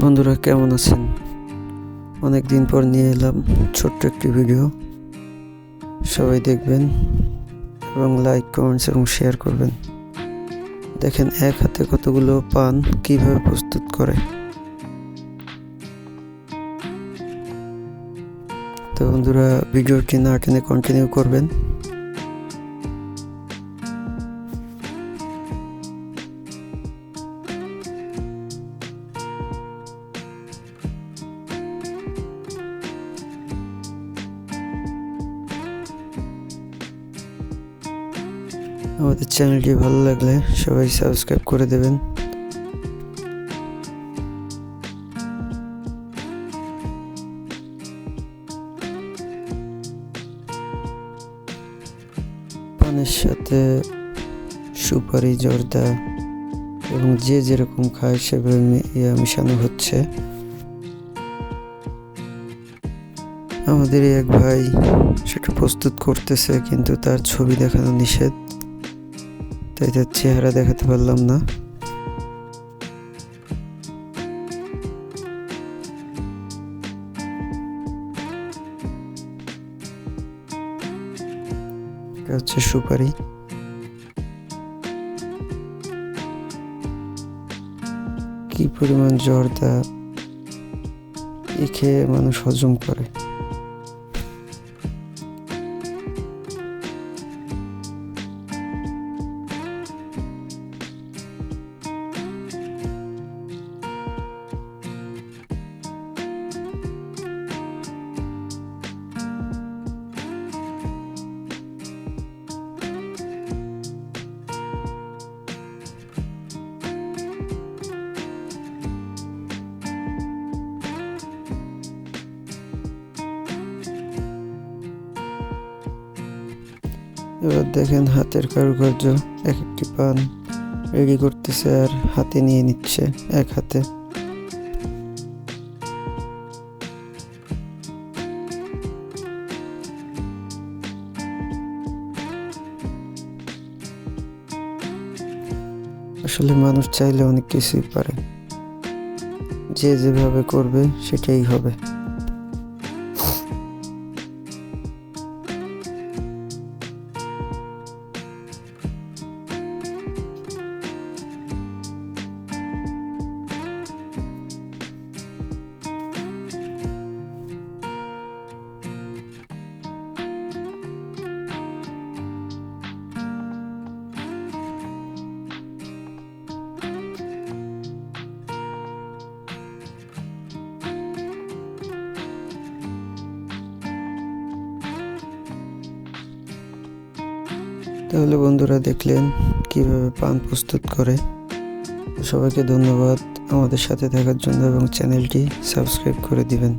বন্ধুরা, কেমন আছেন? অনেক দিন পর নিয়ে এলাম ছোট্ট একটি ভিডিও। সবাই দেখবেন এবং লাইক কমেন্টস এবং শেয়ার করবেন। দেখেন, এক হাতে কতগুলো পান কীভাবে প্রস্তুত করে। তো বন্ধুরা, ভিডিওটি না টেনে কন্টিনিউ করবেন। আমাদের চ্যানেলটি ভালো লাগলে সবাই সাবস্ক্রাইব করে দেবেন। পানের সাথে সুপারি, জর্দা এবং যে যেরকম খায় সেভাবে মিশানো হচ্ছে। আমাদের এক ভাই সেটা প্রস্তুত করতেছে কিন্তু তার ছবি দেখানো নিষেধ। তাই তার চেহারা দেখাতে পারলাম না। হচ্ছে সুপারি। কি পরিমাণ জর্দা এ খেয়ে মানুষ হজম করে। এবার দেখেন হাতের কারুকার্য এক একটি পান। রেডি করতেছে আর হাতে নিয়ে নিচ্ছে এক হাতে। আসলে মানুষ চাইলে অনেক কিছুই পারে। যে যেভাবে করবে, সেটাই হবে। তাহলে বন্ধুরা দেখলেন কীভাবে পান প্রস্তুত করে। সবাইকে ধন্যবাদ আমাদের সাথে থাকার জন্য এবং চ্যানেলটি সাবস্ক্রাইব করে দিবেন।